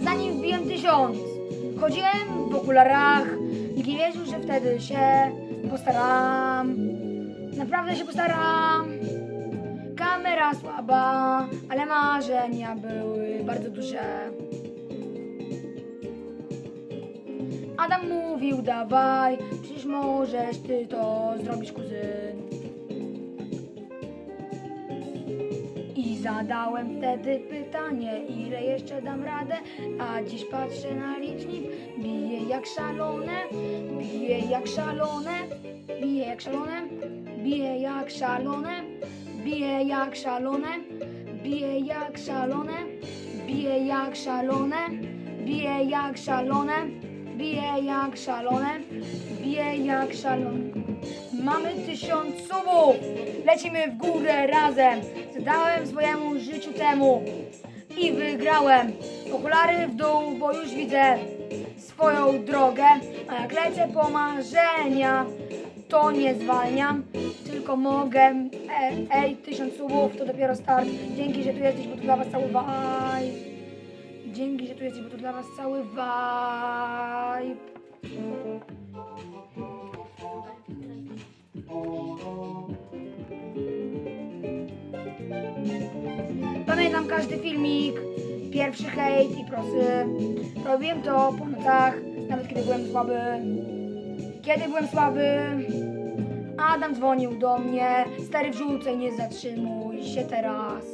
Zanim wbiłem tysiąc, chodziłem w okularach. Nikt nie wierzył, że wtedy się postaram. Naprawdę się postaram. Kamera słaba, ale marzenia były bardzo duże. Adam mówił, dawaj, przecież możesz ty to zrobić, kuzyn. Zadałem wtedy pytanie, ile jeszcze dam radę, a dziś patrzę na licznik, bije jak szalone, bije jak szalone, bije jak szalone, bije jak szalone, bije jak szalone, bije jak szalone, bije jak szalone, bije jak szalone, bije jak szalone, bije jak szalone. Mamy tysiąc subów! Lecimy w górę razem! Zadałem swojemu życiu temu i wygrałem. Okulary w dół, bo już widzę swoją drogę. A jak lecę po marzenia, to nie zwalniam, tylko mogę. E, ej, tysiąc subów to dopiero start. Dzięki, że tu jesteś, bo to dla was cały vibe. Dzięki, że tu jesteś, bo to dla was cały vibe. Pamiętam każdy filmik, pierwszy hejt i prosy. Robiłem to po nocach, nawet kiedy byłem słaby. Kiedy byłem słaby, Adam dzwonił do mnie. Stary wrzucaj, nie zatrzymuj się teraz.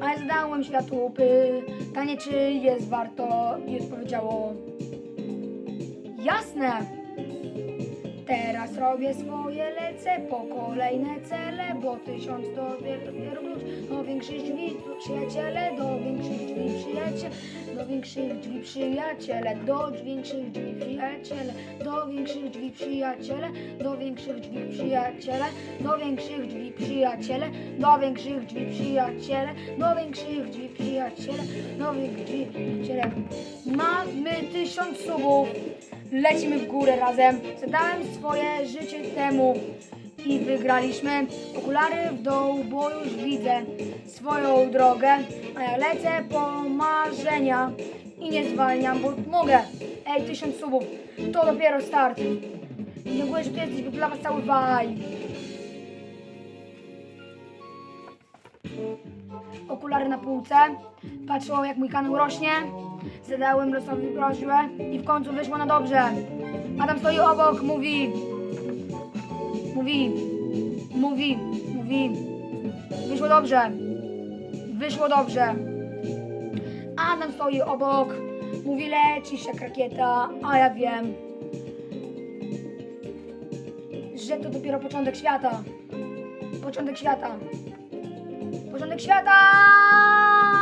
A ja zadałem światu pytanie, czy jest warto i odpowiedziało Jasne! Teraz robię swoje, lecę po kolejne cele, bo tysiąc to dopiero klucz do większych drzwi, przyjaciele, do większych drzwi, przyjaciele, do większych drzwi, przyjaciele, do większych drzwi, przyjaciele, do większych drzwi, przyjaciele, do większych drzwi, przyjaciele, do większych drzwi, przyjaciele, do większych drzwi, przyjaciele, do większych drzwi, przyjaciele, do większych drzwi, przyjaciele. Mamy tysiąc subów. Lecimy w górę razem. Zadałem swoje życie temu i wygraliśmy. Okulary w dół, bo już widzę swoją drogę. A ja lecę po marzenia i nie zwalniam, bo mogę. Ej, tysiąc subów. To dopiero start. Dziękuję, że tu jesteś, bo dla was cały vibe. Okulary na półce. Patrzyło jak mój kanał rośnie. Zadałem losowi prośbę i w końcu wyszło na dobrze. Adam stoi obok, mówi. Mówi. Mówi. Mówi. Wyszło dobrze. Wyszło dobrze. Adam stoi obok. Mówi, lecisz jak rakieta, a ja wiem, że to dopiero początek świata. Początek świata. 보존 득시하다